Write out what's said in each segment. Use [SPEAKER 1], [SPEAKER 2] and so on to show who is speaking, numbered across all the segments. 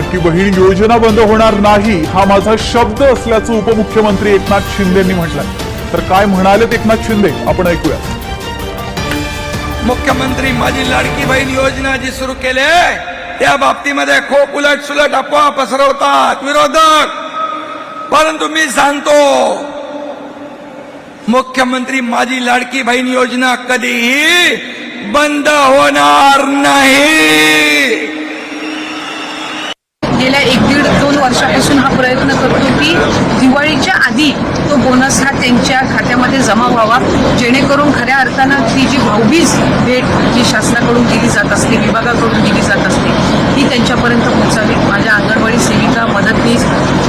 [SPEAKER 1] लाडकी बहीण योजना बंद होणार नाही हा माझा शब्द असल्याचं उपमुख्यमंत्री एकनाथ शिंदेंनी म्हटलंय. तर काय म्हणालेत एकनाथ शिंदे? आपण ऐकूया
[SPEAKER 2] मुख्यमंत्री माझी लाडकी बहीण योजना जी सुरू केली त्या बाबतीमध्ये खूप उलट सुलट अफवा पसरवतात. विरोधक! परंतु मी सांगतो मुख्यमंत्री माझी लाडकी बहीण योजना कधीही बंद होणार नाही.
[SPEAKER 3] वर्षापासून हा प्रयत्न करतो की दिवाळीच्या आधी तो बोनस हा त्यांच्या खात्यामध्ये जमा व्हावा. जेणेकरून खऱ्या अर्थानं ती जी भाऊबीज भेट जी शासनाकडून दिली जात असते विभागाकडून दिली जात असते ती त्यांच्यापर्यंत पोहोचावी. माझ्या अंगणवाडी सेविका मदतनीस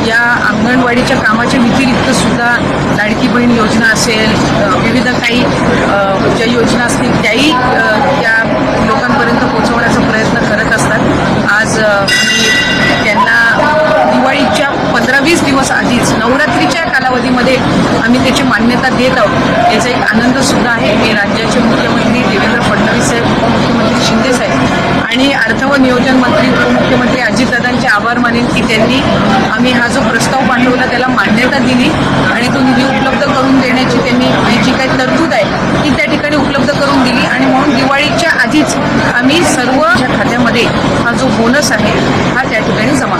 [SPEAKER 3] या अंगणवाडीच्या कामाच्या व्यतिरिक्त सुद्धा लाडकी बहीण योजना असेल विविध दिवस आधीच नवरात्रीच्या कालावधीमध्ये आम्ही त्याची मान्यता देत आहोत. याचा एक आनंद सुद्धा आहे. हे राज्याचे मुख्यमंत्री देवेंद्र फडणवीस साहेब उपमुख्यमंत्री शिंदे साहेब आणि अर्थ व नियोजन मंत्री उपमुख्यमंत्री अजितदादांचे आभार मानेन की त्यांनी आम्ही हा जो प्रस्ताव पाठवला त्याला मान्यता दिली आणि तो निधी उपलब्ध करून देण्याची त्यांनी जी काही तरतूद आहे ती त्या ठिकाणी उपलब्ध करून दिली आणि म्हणून दिवाळीच्या आधीच आम्ही सर्व खात्यामध्ये हा जो बोनस आहे हा त्या ठिकाणी जमा